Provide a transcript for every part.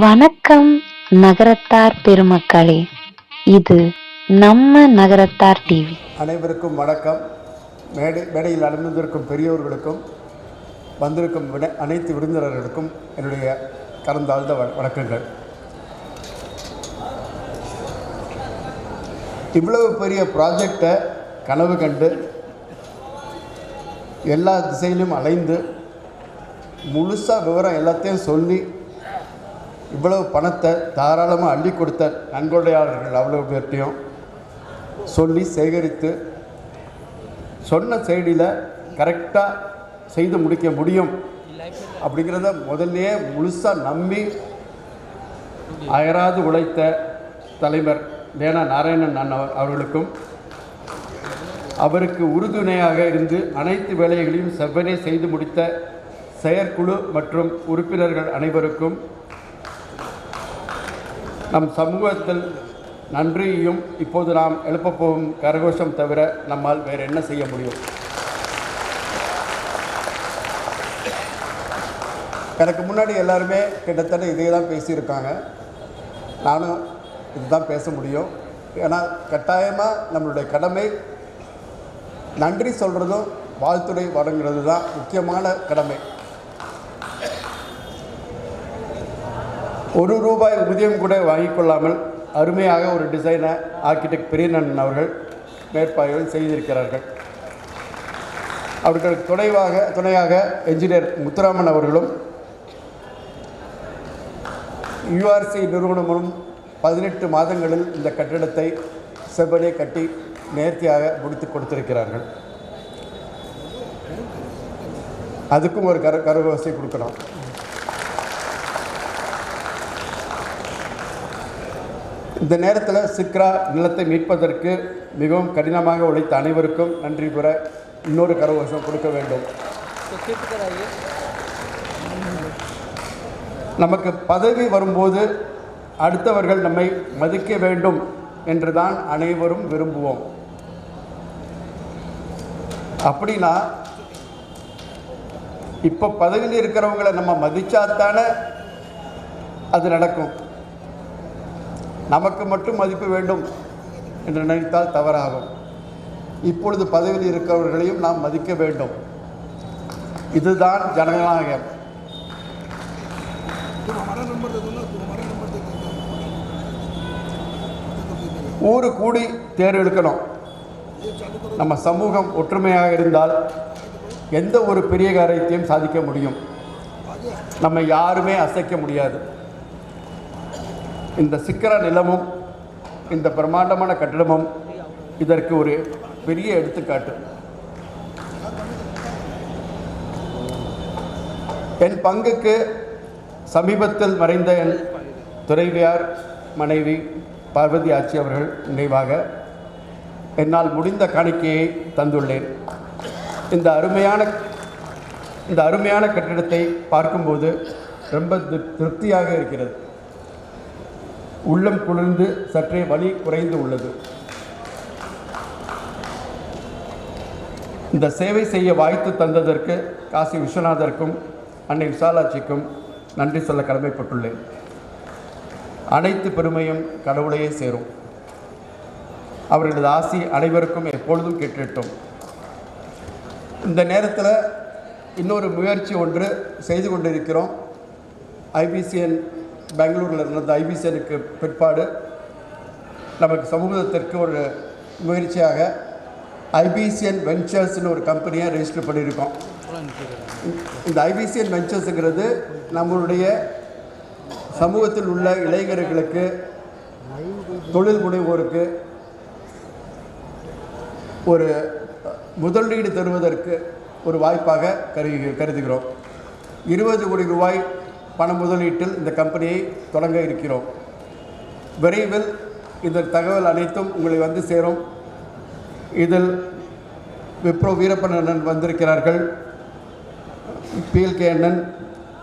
வணக்கம் நகரத்தார் பெருமக்களே. இது நம்ம நகரத்தார் டிவி. அனைவருக்கும் வணக்கம். மேடை மேடையில் அமர்ந்திருக்கும் பெரியவர்களுக்கும் வந்திருக்கும் விட அனைத்து விருந்தினர்களுக்கும் என்னுடைய கலந்தாழ்ந்த வ- வணக்கங்கள். இவ்வளவு பெரிய ப்ராஜெக்டை கனவு கண்டு எல்லா திசையிலும் அலைந்து முழுசாக விவரம் எல்லாத்தையும் சொல்லி இவ்வளவு பணத்தை தாராளமாக அள்ளி கொடுத்த நன்கொடையாளர்கள் அவ்வளோ பேர்ட்டையும் சொல்லி சேகரித்து சொன்ன செயலியில் கரெக்டாக செய்து முடிக்க முடியும் அப்படிங்கிறத முதல்லையே முழுசாக நம்பி அயராது உழைத்த தலைவர் லேனா நாராயணன் அண்ணா அவர்களுக்கும் அவருக்கு உறுதுணையாக இருந்து அனைத்து வேலைகளையும் செவ்வனே செய்து முடித்த செயற்குழு மற்றும் உறுப்பினர்கள் அனைவருக்கும் நம் சமூகத்தில் நன்றியையும் இப்போது நாம் எழுப்பப்போகும் கரகோஷம் தவிர நம்மால் வேறு என்ன செய்ய முடியும்? எனக்கு முன்னாடி எல்லாருமே கிட்டத்தட்ட இதே தான் பேசியிருக்காங்க. நானும் இதுதான் பேச முடியும். ஏன்னா கட்டாயமாக நம்மளுடைய கடமை நன்றி சொல்கிறதும் வாழ்த்துறை வழங்குறது தான் முக்கியமான கடமை. ஒரு ரூபாய் ஊதியம் கூட வாங்கிக்கொள்ளாமல் அருமையாக ஒரு டிசைனை ஆர்கிடெக்ட் பிரியநன் அவர்கள் மேற்பார்வையில் செய்திருக்கிறார்கள். அவர்கள் துணைவாக துணையாக என்ஜினியர் முத்துராமன் அவர்களும் யுஆர்சி நிறுவனமும் பதினெட்டு மாதங்களில் இந்த கட்டிடத்தை செவ்வனே கட்டி நேர்த்தியாக முடித்து கொடுத்திருக்கிறார்கள். அதுக்கும் ஒரு கரு கருவசை கொடுக்கணும். இந்த நேரத்தில் சிக்ரா நிலத்தை மீட்பதற்கு மிகவும் கடினமாக உழைத்த அனைவருக்கும் நன்றி கூற இன்னொரு கரகோஷம் கொடுக்க வேண்டும். நமக்கு பதவி வரும்போது அடுத்தவர்கள் நம்மை மதிக்க வேண்டும் என்றுதான் அனைவரும் விரும்புவோம். அப்படின்னா இப்போ பதவியில் இருக்கிறவங்களை நம்ம மதித்தாத்தானே அது நடக்கும். நமக்கு மட்டும் மதிப்பு வேண்டும் என்று நினைத்தால் தவறாகும். இப்பொழுது பதவியில் இருக்கிறவர்களையும் நாம் மதிக்க வேண்டும். இதுதான் ஜனநாயகம். ஊரு கூடி தேர்வெடுக்கணும் நம்ம சமூகம் ஒற்றுமையாக இருந்தால் எந்த ஒரு பெரிய காரியத்தையும் சாதிக்க முடியும். நம்ம யாருமே அசைக்க முடியாது. இந்த சிக்கர நிலமும் இந்த பிரம்மாண்டமான கட்டிடமும் இதற்கு ஒரு பெரிய எடுத்துக்காட்டு. என் பங்குக்கு சமீபத்தில் மறைந்த என் துறைவியார் மனைவி பார்வதி ஆட்சி அவர்கள் நினைவாக என்னால் முடிந்த காணிக்கையை தந்துள்ளேன். இந்த அருமையான இந்த அருமையான கட்டிடத்தை பார்க்கும்போது ரொம்ப திருப்- திருப்தியாக இருக்கிறது. உள்ளம் குளிர்ந்து சற்றே வலி குறைந்து உள்ளது. இந்த சேவை செய்ய வாய்த்து தந்ததற்கு காசி விஸ்வநாதருக்கும் அன்னை விசாலாட்சிக்கும் நன்றி சொல்ல கடமைப்பட்டுள்ளேன். அனைத்து பெருமையும் கடவுளையே சேரும். அவர்களது ஆசி அனைவருக்கும் எப்பொழுதும் கேட்டுட்டோம் இந்த நேரத்தில் இன்னொரு முயற்சி ஒன்று செய்து கொண்டிருக்கிறோம். ஐபிசிஎன் பெங்களூரில் இருந்த ஐபிசியனுக்கு பிற்பாடு நமக்கு சமூகத்திற்கு ஒரு முயற்சியாக ஐபிசிஎன் வெஞ்சர்ஸ்னு ஒரு கம்பெனியை ரெஜிஸ்டர் பண்ணியிருக்கோம். இந்த ஐபிசிஎன் வெஞ்சர்ஸுங்கிறது நம்மளுடைய சமூகத்தில் உள்ள இளைஞர்களுக்கு தொழில் முனைவோருக்கு ஒரு முதலீடு தருவதற்கு ஒரு வாய்ப்பாக கரு கருதுகிறோம். இருபது கோடி ரூபாய் பண முதலீட்டில் இந்த கம்பெனியை தொடங்க இருக்கிறோம். விரைவில் இந்த தகவல் அனைத்தும் உங்களை வந்து சேரும். இதில் விப்ரோ வீரப்பண்ணன் வந்திருக்கிறார்கள். பிஎல்கே அண்ணன்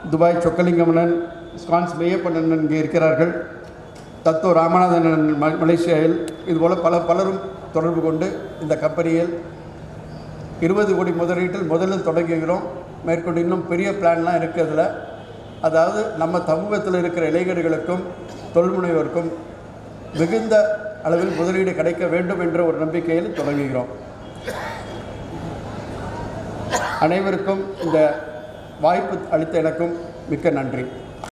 துபாய் சொக்கலிங்கம் அண்ணன் ஸ்கான்ஸ் மெய்யப்பண்ணன் இங்கே இருக்கிறார்கள். தத்தோ ராமநாதன் அண்ணன் ம- மலேசியாவில். இதுபோல் பல பலரும் தொடர்பு கொண்டு இந்த கம்பெனியில் இருபது கோடி முதலீட்டில் முதலில் தொடங்குகிறோம். மேற்கொண்டு இன்னும் பெரிய பிளான்லாம் இருக்குது அதில். அதாவது நம்ம சமூகத்தில் இருக்கிற இளைஞர்களுக்கும் தொழில்முனைவோருக்கும் மிகுந்த அளவில் முதலீடு கிடைக்க வேண்டும் என்ற ஒரு நம்பிக்கையில் தொடங்குகிறோம். அனைவருக்கும் இந்த வாய்ப்பு அளித்த எனக்கும் மிக்க நன்றி.